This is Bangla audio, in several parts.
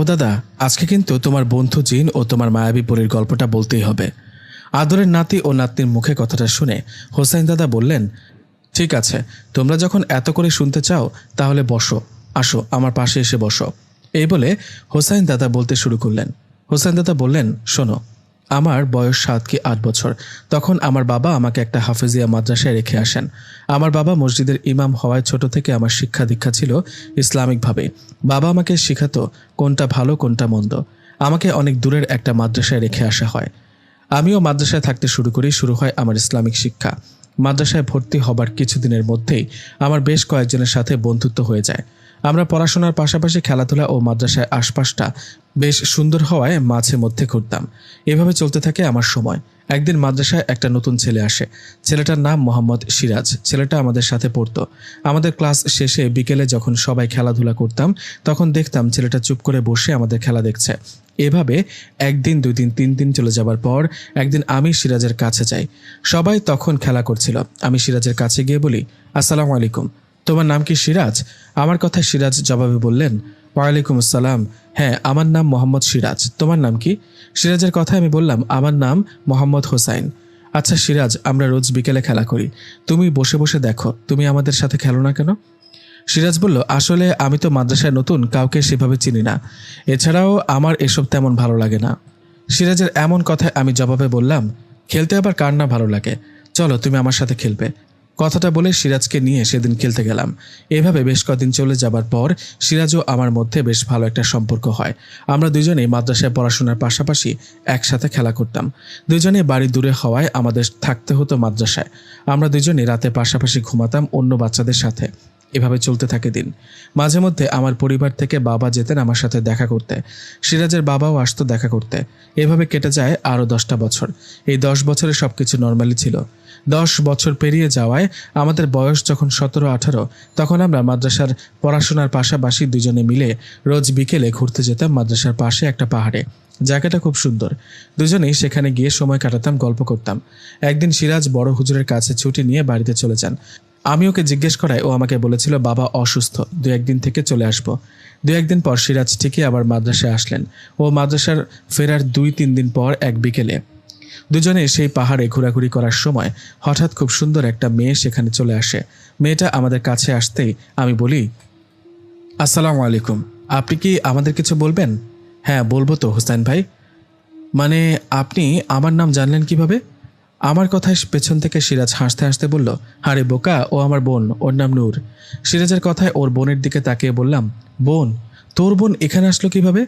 ও দাদা, আজকে কিন্তু তোমার বন্ধু জিন ও তোমার মায়াবী পরীর গল্পটা বলতেই হবে। আদরের নাতি ও নাতনির মুখে কথাটা শুনে হোসাইন দাদা বললেন, ঠিক আছে, তোমরা যখন এত করে শুনতে চাও, তাহলে বসো, আসো, আমার পাশে এসে বসো। এই বলে হোসাইন দাদা বলতে শুরু করলেন। হোসাইন দাদা বললেন, শোনো আমার বয়স সাত কি আট বছর। তখন আমার বাবা আমাকে একটা হাফেজিয়া মাদ্রাসায় রেখে আসেন। আমার বাবা মসজিদের ইমাম হওয়ায় ছোট থেকে আমার শিক্ষা দীক্ষা ছিল ইসলামিকভাবে বাবা আমাকে শেখাতো কোনটা ভালো, কোনটা মন্দ। আমাকে অনেক দূরের একটা মাদ্রাসায় রেখে আসা হয়। আমিও মাদ্রাসায় থাকতে শুরু করি, শুরু হয় আমার ইসলামিক শিক্ষা। মাদ্রাসায় ভর্তি হবার কিছুদিনের মধ্যেই আমার বেশ কয়েকজনের সাথে বন্ধুত্ব হয়ে যায়। আমরা পড়াশোনার পাশাপাশি খেলাধুলা ও মাদ্রাসায় আশপাশটা বেশ সুন্দর হওয়ায় মাঝে মধ্যে ঘুরতাম। এভাবে চলতে থাকে আমার সময়। একদিন মাদ্রাসায় একটা নতুন ছেলে আসে। ছেলেটার নাম মোহাম্মদ সিরাজ। ছেলেটা আমাদের সাথে পড়তো। আমাদের ক্লাস শেষে বিকেলে যখন সবাই খেলাধুলা করতাম, তখন দেখতাম ছেলেটা চুপ করে বসে আমাদের খেলা দেখছে। এভাবে একদিন দুই দিন তিন দিন চলে যাবার পর একদিন আমি সিরাজের কাছে যাই। সবাই তখন খেলা করছিল। আমি সিরাজের কাছে গিয়ে বলি, আসসালামু আলাইকুম। তোমার নাম কি সিরাজ? আমার কথা সিরাজ জবাবে বললেন, ওয়ালাইকুম আসসালাম। হ্যাঁ আমার নাম মোহাম্মদ সিরাজ। তোমার নাম কি? সিরাজের কথা আমি বললাম, আমার নাম মোহাম্মদ হোসাইন। আচ্ছা সিরাজ, আমরা রোজ বিকেলে খেলা করি। তুমি বসে বসে দেখো, তুমি আমাদের সাথে খেলো না কেন? সিরাজ বলল, আসলে আমি তো মাদ্রাসায় নতুন, কাউকে সেভাবে চিনি না। এছাড়াও আমার এসব তেমন ভালো লাগে না। সিরাজের এমন কথায় আমি জবাবে বললাম, খেলতে আবার কার না ভালো লাগে? চলো, তুমি আমার সাথে খেলবে। কথাটা বলে সিরাজকে নিয়ে সেদিন খেলতে গেলাম। এভাবে বেশ কদিন চলে যাবার পর সিরাজও আমার মধ্যে বেশ ভালো একটা সম্পর্ক হয়। আমরা দুজনেই মাদ্রাসায় পড়াশোনার পাশাপাশি একসাথে খেলা করতাম। দুজনে বাড়ি দূরে হওয়ায় আমাদের থাকতে হতো মাদ্রাসায়। আমরা দুজনে রাতে পাশাপাশি ঘুমাতাম অন্য বাচ্চাদের সাথে। এভাবে চলতে থাকে দিন। মাঝে মধ্যে আমার পরিবার থেকে বাবা যেতেন আমার সাথে দেখা করতে। সিরাজের বাবাও আসতো দেখা করতে। এভাবে কেটে যায় আরও দশটা বছর। এই দশ বছরে সব কিছু নর্মালি ছিল। দশ বছর পেরিয়ে যাওয়ায় আমাদের বয়স যখন সতেরো আঠারো তখন আমরা মাদ্রাসার পড়াশোনার পাশাপাশি দুজনে মিলে রোজ বিকেলে ঘুরতে যেতাম মাদ্রাসার পাশে একটা পাহাড়ে। জায়গাটা খুব সুন্দর। দুজনেই সেখানে গিয়ে সময় কাটাতাম, গল্প করতাম। একদিন সিরাজ বড় হুজুরের কাছে ছুটি নিয়ে বাড়িতে চলে যান। আমি ওকে জিজ্ঞেস করায় ও আমাকে বলেছিল, বাবা অসুস্থ, দু একদিন থেকে চলে আসব। দু একদিন পর সিরাজ ঠিকই আবার মাদ্রাসায় আসলেন। ও মাদ্রাসার ফেরার দুই তিন দিন পর এক বিকেলে। দুজনে সেই পাহাড়ে ঘোরাঘুরি করার সময় হঠাৎ খুব সুন্দর একটা মেয়ে সেখানে চলে আসে। মেয়েটা আমাদের কাছে আসতেই আমি বলি, আসসালামু আলাইকুম, আপনি কি আমাদের কিছু বলবেন? হ্যাঁ বলব তো হোসেন ভাই। মানে আপনি আমার নাম জানলেন কীভাবে? আমার কথায় পেছন থেকে সিরাজ হাসতে হাসতে বলল, আরে বোকা, ও আমার বোন, ওর নাম নূর। সিরাজের কথায় ওর বোনের দিকে তাকিয়ে বললাম, বোন, তোর বোন এখানে আসলো কীভাবে?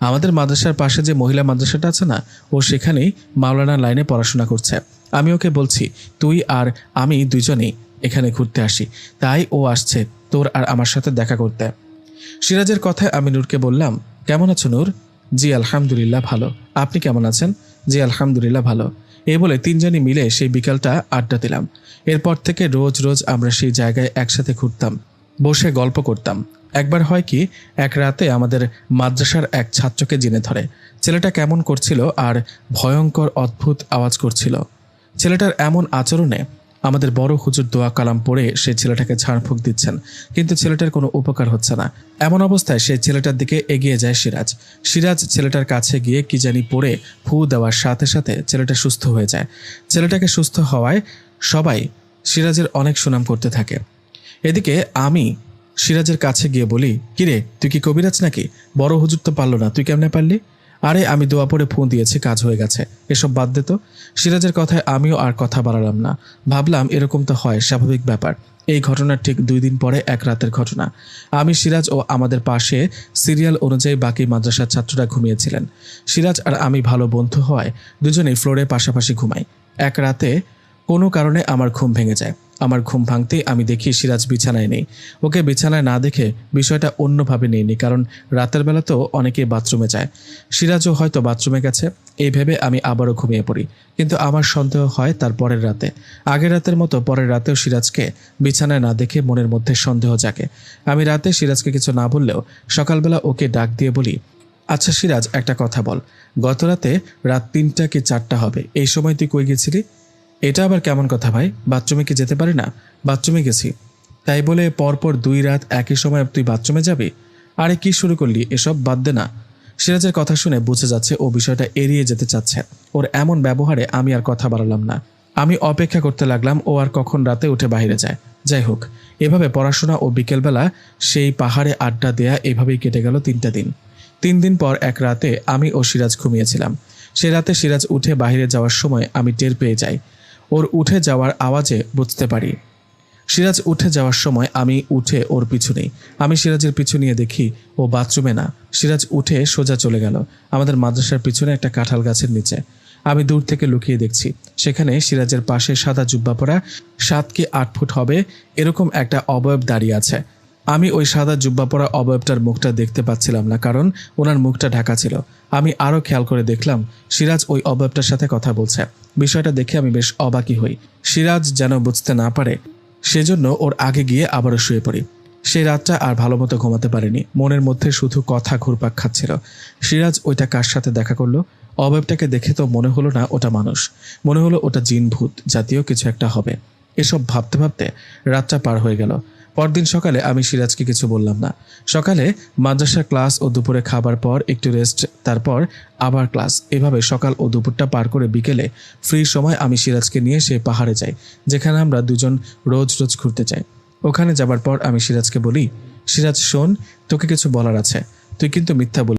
আমাদের মাদ্রাসার পাশে যে মহিলা মাদ্রাসাটা আছে না, ও সেখানেই মাওলানা লাইনে পড়াশোনা করছে। আমি ওকে বলছি, তুই আর আমি দুজনেই এখানে ঘুরতে আসি। তাই ও আসছে, তোর আর আমার সাথে দেখা করতে। সিরাজের কথায় আমি নূরকে বললাম, কেমন আছো নূর? জি, আলহামদুলিল্লাহ ভালো। আপনি কেমন আছেন? জি, আলহামদুলিল্লাহ ভালো। এ বলে তিনজনই মিলে সেই বিকালটা আড্ডা দিলাম। এরপর থেকে রোজ রোজ আমরা সেই জায়গায় একসাথে ঘুরতাম, বসে গল্প করতাম। একবার হয় কি, এক রাতে আমাদের মাদ্রাসার এক ছাত্রকে জেনে ধরে। ছেলেটা কেমন করছিল আর ভয়ঙ্কর অদ্ভুত আওয়াজ করছিল। ছেলেটার এমন আচরণে আমাদের বড় হুজুর দোয়া কালাম পড়ে সেই ছেলেটাকে ঝাড়ফুঁক দিচ্ছেন। কিন্তু ছেলেটার কোনো উপকার হচ্ছে না। এমন অবস্থায় সেই ছেলেটার দিকে এগিয়ে যায় সিরাজ। সিরাজ ছেলেটার কাছে গিয়ে কি জানি পড়ে ফু দেওয়ার সাথে সাথে ছেলেটা সুস্থ হয়ে যায়। ছেলেটাকে সুস্থ হওয়ায় সবাই সিরাজের অনেক সুনাম করতে থাকে। এদিকে আমি সিরাজের কাছে গিয়ে বলি, কিরে, তুই কি কবিরাজ নাকি? বড় হুজুর তো পারল না। তুই কেমনে পারলি? আরে, আমি দোয়া পড়ে ফোন দিয়েছি, কাজ হয়ে গেছে। এসব বাদ দে তো। সিরাজের কথায় আমিও আর কথা বাড়ালাম না। ভাবলাম এরকম তো হয়, স্বাভাবিক ব্যাপার। এই ঘটনার ঠিক দুই দিন পরে এক রাতের ঘটনা। আমি, সিরাজ ও আমাদের পাশে সিরিয়াল অনুযায়ী বাকি মাদ্রাসার ছাত্ররা ঘুমিয়েছিলেন। সিরাজ আর আমি ভালো বন্ধু হওয়ায় দুজনেই ফ্লোরে পাশাপাশি ঘুমাই। এক রাতে কোনো কারণে আমার ঘুম ভেঙে যায়। আমার ঘুম ভাঙতে আমি দেখি সিরাজ বিছানায় নেই। ওকে বিছানায় না দেখে বিষয়টা অন্যভাবে নেইনি, কারণ রাতের বেলা তো অনেকেই বাথরুমে যায়। সিরাজও হয়তো বাথরুমে গেছে, এই ভেবে আমি আবারও ঘুমিয়ে পড়ি। কিন্তু আমার সন্দেহ হয় তার পরের রাতে। আগের রাতের মতো পরের রাতেও সিরাজকে বিছানায় না দেখে মনের মধ্যে সন্দেহ জাগে। আমি রাতে সিরাজকে কিছু না বললেও সকালবেলা ওকে ডাক দিয়ে বলি আচ্ছা সিরাজ, একটা কথা বল। গত রাতে রাত তিনটা কি চারটা হবে? এই সময় তুই কই গেছিলি? এটা আবার কেমন কথা ভাই? বাথরুমে কি যেতে পারি না? বাথরুমে গেছি। তাই বলে পরপর দুই রাত একই সময় তুই বাথরুমে যাবি? আরে কি শুরু করলি? এসব বাদ দে না। সিরাজের কথা শুনে বুঝে যাচ্ছে ও বিষয়টা এড়িয়ে যেতে চাচ্ছে। ওর এমন ব্যবহারে আমি আর কথা বাড়ালাম না। আমি অপেক্ষা করতে লাগলাম ও আর কখন রাতে উঠে বাইরে যায়। যাই হোক, এভাবে পড়াশোনা ও বিকেলবেলা সেই পাহাড়ে আড্ডা দেয়া এভাবেই কেটে গেল তিনটা দিন। তিন দিন পর এক রাতে আমি ও সিরাজ ঘুমিয়েছিলাম। সে রাতে সিরাজ উঠে বাইরে যাওয়ার সময় আমি টের পেয়ে যাই। ওর উঠে যাওয়ার আওয়াজে বুঝতে পারি। সিরাজ উঠে যাওয়ার সময় আমি উঠে ওর পিছু নেই। আমি সিরাজের পিছু নিয়ে দেখি ও বাথরুমে না। সিরাজ উঠে সোজা চলে গেল। আমাদের মাদ্রাসার পিছনে একটা কাঁঠাল গাছের নিচে। আমি দূর থেকে লুকিয়ে দেখছি। সেখানে সিরাজের পাশে সাদা জুব্বা পরা সাত কি আট ফুট হবে, এরকম একটা অবয়ব দাঁড়িয়ে আছে। আমি ওই সাদা জুব্বা পরা অবয়বটার মুখটা দেখতে পাচ্ছিলাম না, কারণ ওনার মুখটা ঢাকা ছিল। আমি আরও খেয়াল করে দেখলাম, সিরাজ ওই অবয়বটার সাথে কথা বলছে। বিষয়টা দেখে আমি বেশ অবাকই হই। সিরাজ যেন বুঝতে না পারে, সেজন্য ওর আগে গিয়ে আবারও শুয়ে পড়ি। সেই রাতটা আর ভালো মতো ঘুমাতে পারিনি, মনের মধ্যে শুধু কথা ঘুরপাক খাচ্ছিল। সিরাজ ওইটা কার সাথে দেখা করল? অবয়বটাকে দেখে তো মনে হলো না ওটা মানুষ। মনে হলো ওটা জিন ভূত জাতীয় কিছু একটা হবে। এসব ভাবতে ভাবতে রাতটা পার হয়ে গেল। পরদিন সকালে আমি সিরাজকে কিছু বললাম না। সকালে মাদ্রাসার ক্লাস ও দুপুরে খাবার পর একটু রেস্ট তারপর আবার ক্লাস। এভাবে সকাল ও দুপুরটা পার করে বিকেলে ফ্রি সময় আমি সিরাজকে নিয়ে সেই পাহাড়ে যাই, যেখানে আমরা দুজন রোজ রোজ ঘুরতে যাই। ওখানে যাবার পর আমি সিরাজকে বলি, সিরাজ, শোন, তোকে কিছু বলার আছে। তুই কিন্তু মিথ্যা বল